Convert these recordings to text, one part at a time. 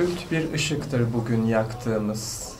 Kült bir ışıktır bugün yaktığımız.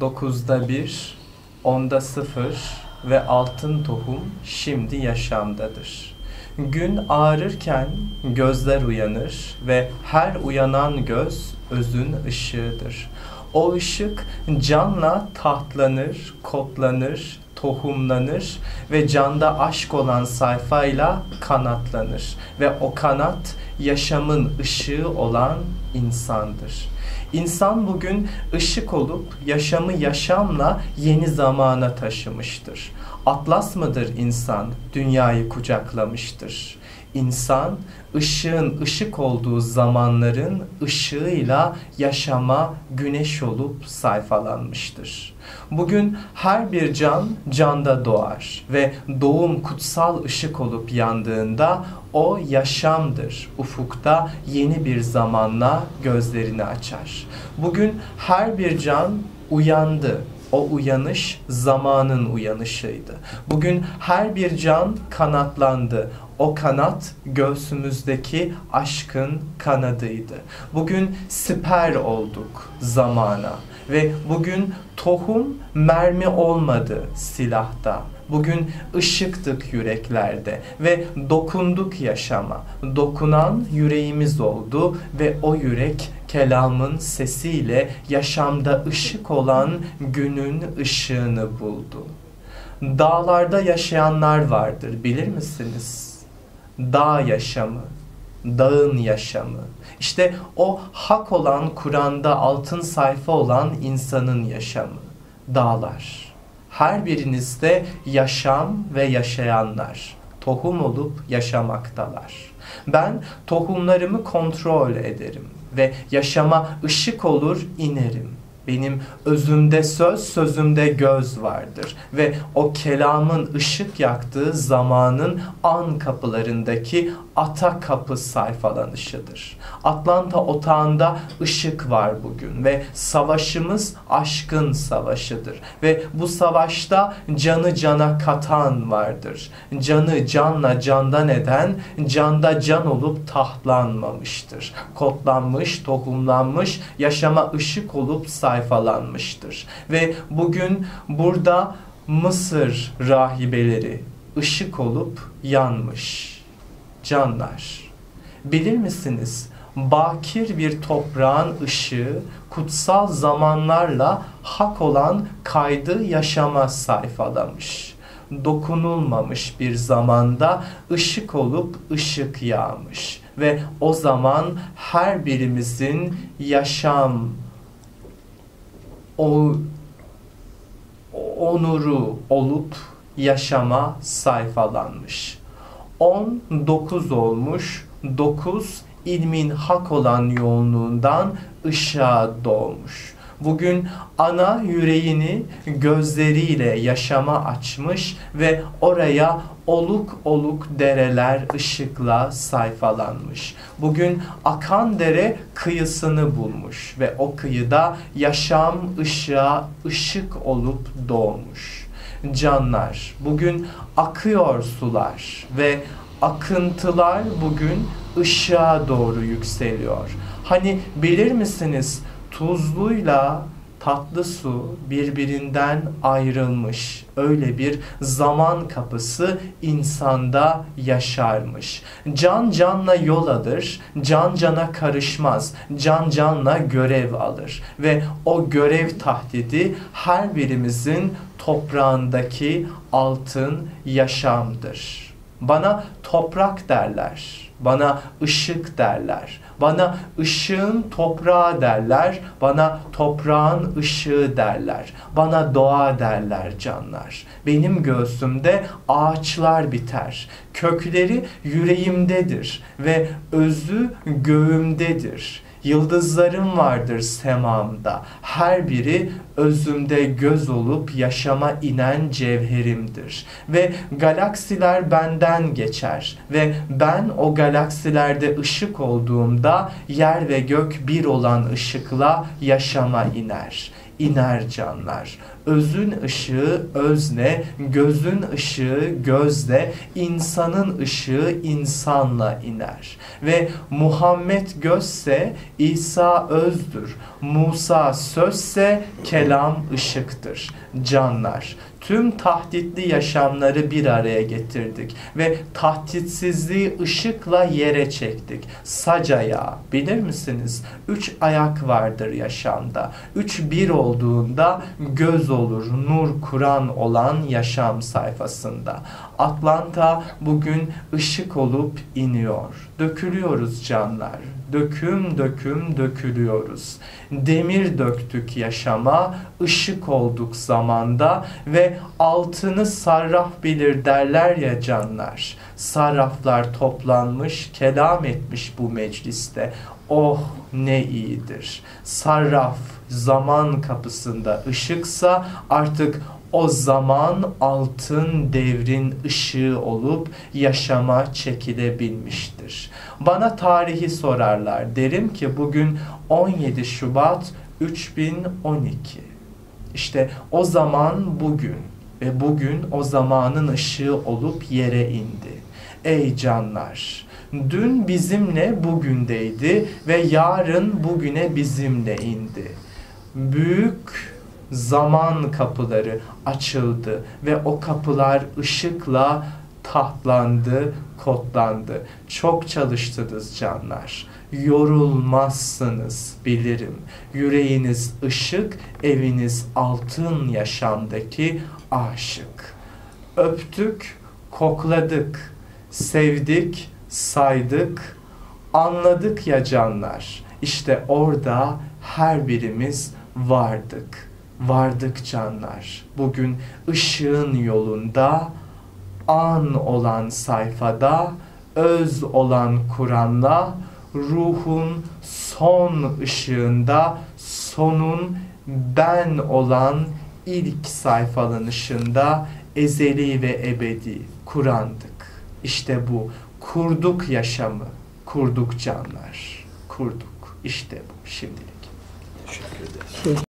Dokuzda bir, onda sıfır ve altın tohum şimdi yaşamdadır. Gün ağrırken gözler uyanır ve her uyanan göz özün ışığıdır. O ışık canla tahtlanır, kodlanır, tohumlanır ve canda aşk olan sayfayla kanatlanır ve o kanat yaşamın ışığı olan insandır. İnsan bugün ışık olup yaşamı yaşamla yeni zamana taşımıştır. Atlas mıdır insan? Dünyayı kucaklamıştır. İnsan ışığın ışık olduğu zamanların ışığıyla yaşama güneş olup sayfalanmıştır. Bugün her bir can canda doğar ve doğum kutsal ışık olup yandığında o yaşamdır. Ufukta yeni bir zamanla gözlerini açar. Bugün her bir can uyandı. O uyanış zamanın uyanışıydı. Bugün her bir can kanatlandı. O kanat göğsümüzdeki aşkın kanadıydı. Bugün siper olduk zamana ve bugün tohum mermi olmadı silahta. Bugün ışıktık yüreklerde ve dokunduk yaşama. Dokunan yüreğimiz oldu ve o yürek kelamın sesiyle yaşamda ışık olan günün ışığını buldu. Dağlarda yaşayanlar vardır bilir misiniz? Dağ yaşamı, dağın yaşamı. İşte o hak olan Kur'an'da altın sayfa olan insanın yaşamı. Dağlar. Her birinizde yaşam ve yaşayanlar tohum olup yaşamaktalar. Ben tohumlarımı kontrol ederim ve yaşama ışık olur inerim. Benim özümde söz, sözümde göz vardır. Ve o kelamın ışık yaktığı zamanın an kapılarındaki ata kapı sayfalanışıdır. Atlanta otağında ışık var bugün ve savaşımız aşkın savaşıdır. Ve bu savaşta canı cana katan vardır. Canı canla candan eden, canda can olup tahtlanmamıştır. Kodlanmış, tohumlanmış, yaşama ışık olup sayfalanmıştır. Ve bugün burada Mısır rahibeleri ışık olup yanmış. Canlar, bilir misiniz? Bakir bir toprağın ışığı kutsal zamanlarla hak olan kaydı yaşama sayfalamış. Dokunulmamış bir zamanda ışık olup ışık yağmış ve o zaman her birimizin yaşam o onuru olup yaşama sayfalanmış. 19 olmuş, 9 ilmin hak olan yoğunluğundan ışığa doğmuş. Bugün ana yüreğini gözleriyle yaşama açmış ve oraya oluk oluk dereler ışıkla sayfalanmış. Bugün akan dere kıyısını bulmuş ve o kıyıda yaşam ışığa ışık olup doğmuş. Canlar, bugün akıyor sular ve akıntılar bugün ışığa doğru yükseliyor. Hani bilir misiniz tuzluyla tatlı su birbirinden ayrılmış. Öyle bir zaman kapısı insanda yaşarmış. Can canla yol alır, can cana karışmaz. Can canla görev alır ve o görev tahdidi her birimizin toprağındaki altın yaşamdır. Bana toprak derler. Bana ışık derler. Bana ışığın toprağı derler. Bana toprağın ışığı derler. Bana doğa derler canlar. Benim göğsümde ağaçlar biter. Kökleri yüreğimdedir ve özü göğümdedir. Yıldızlarım vardır semamda. Her biri özümde göz olup yaşama inen cevherimdir. Ve galaksiler benden geçer. Ve ben o galaksilerde ışık olduğumda yer ve gök bir olan ışıkla yaşama iner. İner canlar. Özün ışığı özle, gözün ışığı gözle, insanın ışığı insanla iner. Ve Muhammed gözse İsa özdür. Musa sözse kelam ışıktır. Canlar tüm tahditli yaşamları bir araya getirdik ve tahditsizliği ışıkla yere çektik. Sacaya bilir misiniz? Üç ayak vardır yaşamda. Üç bir olduğunda göz olur, nur Kur'an olan yaşam sayfasında. Atlanta bugün ışık olup iniyor. Dökülüyoruz canlar. Döküm döküm dökülüyoruz. Demir döktük yaşama, ışık olduk zamanda ve altını sarraf bilir derler ya canlar. Sarraflar toplanmış, kelam etmiş bu mecliste. Oh ne iyidir. Sarraf zaman kapısında ışıksa artık o zaman altın devrin ışığı olup yaşama çekilebilmiştir. Bana tarihi sorarlar. Derim ki bugün 17 Şubat 3012. İşte o zaman bugün ve bugün o zamanın ışığı olup yere indi. Ey canlar! Dün bizimle bugündeydi ve yarın bugüne bizimle indi. Büyük zaman kapıları açıldı ve o kapılar ışıkla tahtlandı, kodlandı. Çok çalıştınız canlar. Yorulmazsınız bilirim. Yüreğiniz ışık, eviniz altın yaşamdaki aşık. Öptük, kokladık, sevdik, saydık, anladık ya canlar. İşte orada her birimiz vardık. Vardık canlar. Bugün ışığın yolunda, an olan sayfada, öz olan Kur'an'la, ruhun son ışığında, sonun ben olan ilk sayfalanışında ezeli ve ebedi Kur'an'dık. İşte bu. Kurduk yaşamı, kurduk canlar, kurduk. İşte bu şimdilik. Teşekkür ederiz.